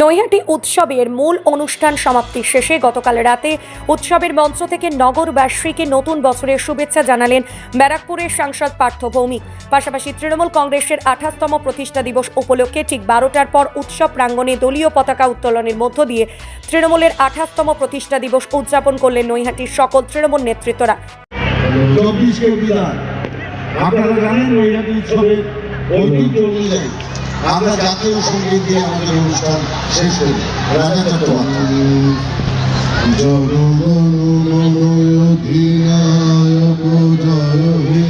নৈহাটি উৎসবের মূল অনুষ্ঠান সমাপ্তি শেষে গতকাল রাতে উৎসবের মঞ্চ থেকে নগরবাসীকে নতুন বছরের শুভেচ্ছা জানালেন ব্যারাকপুরের সাংসদ পার্থ ভৌমিক। পাশাপাশি তৃণমূল কংগ্রেসের আঠাশতম প্রতিষ্ঠা দিবস উপলক্ষে ঠিক বারোটার পর উৎসব প্রাঙ্গণে দলীয় পতাকা উত্তোলনের মধ্য দিয়ে তৃণমূলের আঠাশতম প্রতিষ্ঠা দিবস উদযাপন করলেন নৈহাটির সকল তৃণমূল নেতৃত্বরা। আপনারা জানেন ঐতিহ্য অনুযায়ী আমরা জাতীয় সংগীত দিয়ে আমাদের অনুষ্ঠান শেষ করি। রাজা চট্টোপাধ্যায়। জনগণমনোধিনায়ক জয় হে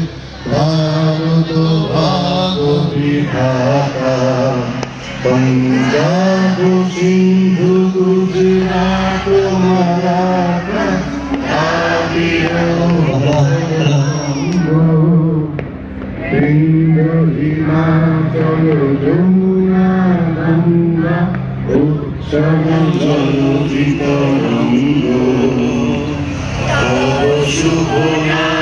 ভারত ভাগ বিধাতা পঞ্জাব সিন্ধু গঙ্গা উৎসব শুভ নামে।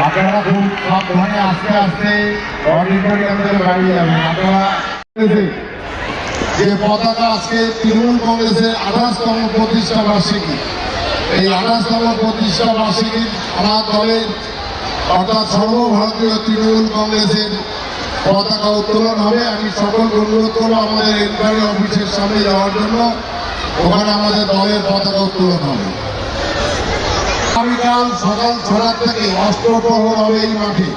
আপনারা খুব সাবধানে আস্তে আস্তে অডিটোরিয়ামদের বাড়ি যাবেন। আপনারা যে পতাকা আজকে তৃণমূল কংগ্রেসের আঠাশতম প্রতিষ্ঠা বার্ষিকী। এই আঠাশতম প্রতিষ্ঠা বার্ষিকী আমার দলের অর্থাৎ সর্বভারতীয় তৃণমূল কংগ্রেসের পতাকা উত্তোলন হবে। আমি সকল অনুরোধ করব আমাদের এনকোয়ারি অফিসের সামনে যাওয়ার জন্য। ওখানে আমাদের দলের পতাকা উত্তোলন হবে। আগামীকাল সকাল ছটা থেকে অষ্টপ্রহর হবে এই মাঠে।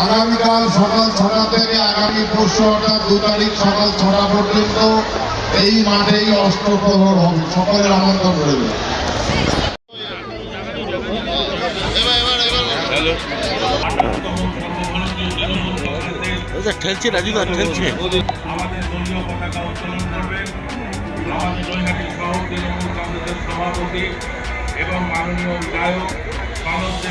আগামীকাল সকাল ছটা থেকে আগামী পরশু অর্থাৎ দু তারিখ সকাল ছটা পর্যন্ত এই মাঠেই অষ্টপ্রহর হবে। সকলের আমন্ত্রণ রইল। ঠেলছে রাজুদা ঠেলছে আমাদের দলীয় পতাকা উত্তোলন করবেন। আমাদের নৈহাটি সহ তৃণমূল কংগ্রেসের সভাপতি এবং মাননীয় বিধায়ক মানব দে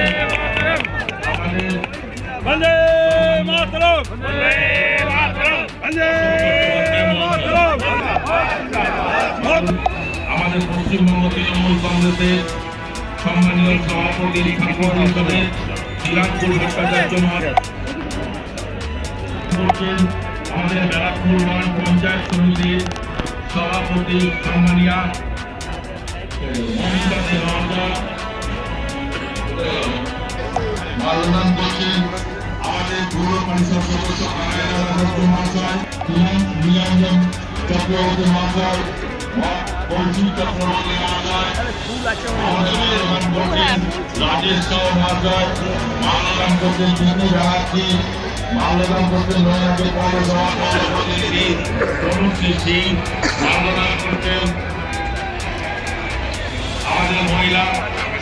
পশ্চিমবঙ্গ তৃণমূল কংগ্রেসের সম্মানীয় সভাপতি আমাদের ব্যারাকপুর পঞ্চায়েত সমিতির সভাপতি সম্মানিয়া আমাদের পৌর পরিষদ সদস্য চক্রবর্তী মহাশয় রাজেশ বিষ্ণু ব্যানার্জি মাল্যদান করছেন নৈহাটি পৌরসভা পৌর প্রতিনিধি তনুশ্রী সিং মাল্যদান করছেন আমাদের মহিলা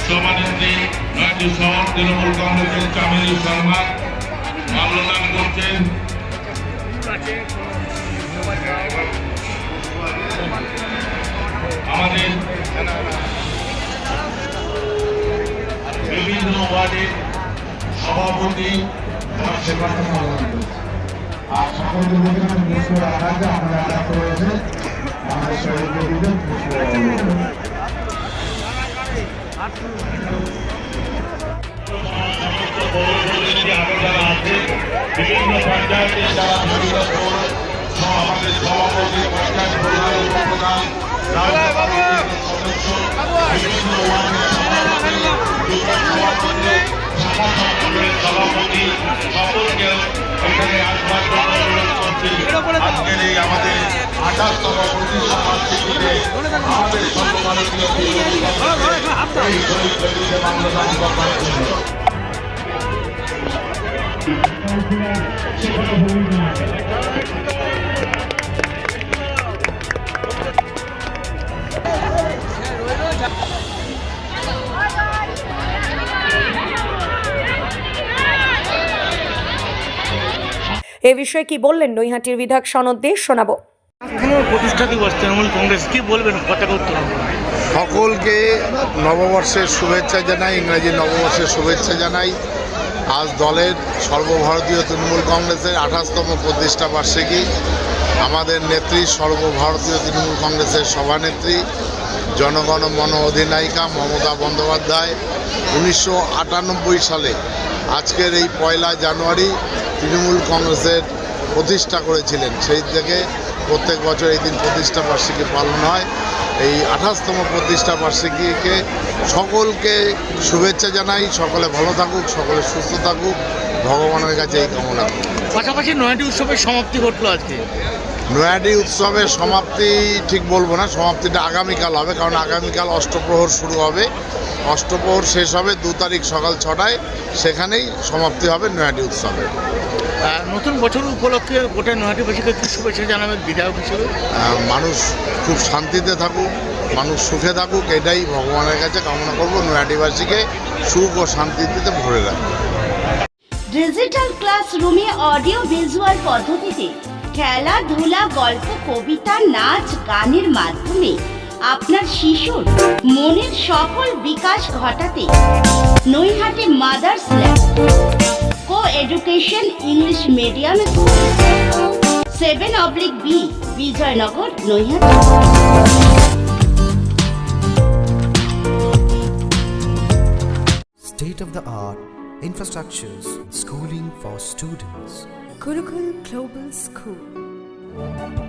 সভানেত্রী নয়টি শহর তৃণমূল কংগ্রেসের চামেলি শর্মা মাল্যদান করছেন নির্বাচন আর সকল দুর্ঘটনার পুষ্প রাখাতে আমরা আলাপ রয়েছে আমাদের শরীরকে দিতে পুষ্প পঞ্চায়েত প্রধান উপপ্রধান সদস্য বিভিন্ন ওয়ার্ডের সমস্ত মন্ডলের সভাপতি সকলকেও এখানে আমাদের আঠাশতম প্রতিষ্ঠানটিতে আমাদের সর্বভারতীয় এই এ বিষয়ে কি বললেন নৈহাটির বিধায়ক সনদ দে শোনাবো। প্রতিষ্ঠা দিবস তৃণমূল কংগ্রেস কি বলবেন? পতাকা উত্তোলন সকলকে নববর্ষের শুভেচ্ছা জানাই ইংরেজি নববর্ষের শুভেচ্ছা জানাই। আজ দলের সর্বভারতীয় তৃণমূল কংগ্রেসের আঠাশতম প্রতিষ্ঠা বার্ষিকী। আমাদের নেত্রী সর্বভারতীয় তৃণমূল কংগ্রেসের সভানেত্রী জনগণ মন অধিনায়িকা মমতা বন্দ্যোপাধ্যায়। উনিশশো আটানব্বই সালে আজকের এই পয়লা জানুয়ারি তৃণমূল কংগ্রেসের প্রতিষ্ঠা করেছিলেন। সেই থেকে প্রত্যেক বছর এই দিন প্রতিষ্ঠা বার্ষিকী পালন হয়। এই আঠাশতম প্রতিষ্ঠা বার্ষিকীকে সকলকে শুভেচ্ছা জানাই। সকলে ভালো থাকুক সকলে সুস্থ থাকুক। ভগবানের কাছে এই কামনা পাশাপাশি নয়টি উৎসবের সমাপ্তি ঘটলো আজকে। নয়াডি উৎসবের সমাপ্তি ঠিক বলব না সমাপ্তিটা আগামীকাল হবে কারণ আগামীকাল অষ্টপ্রহর শুরু হবে। অষ্টপ্রহর শেষ হবে দু তারিখ সকাল ছটায়। সেখানেই সমাপ্তি হবে নয়াডি উৎসবের। নতুন বছর উপলক্ষে গোটা নয়টিবাসীকে কি শুভেচ্ছা জানাবেন বিধায়ক হিসেবে? মানুষ খুব শান্তিতে থাকুক মানুষ সুখে থাকুক এটাই ভগবানের কাছে কামনা করব নয়াডিবাসীকে সুখ ও শান্তিতে ভরে রাখবে ডিজিটাল ক্লাসরুমে অডিও ভিজুয়াল পদ্ধতিতে খেলাধুলা গল্প কবিতা নাচ গানের মাধ্যমে আপনার শিশুর মনের সফল বিকাশ ঘটাতে Naihati mothers lab. Co education English medium school seven oblique B Bijaynagar Naihati state of the art infrastructures, schooling for students. Gurukul Global School.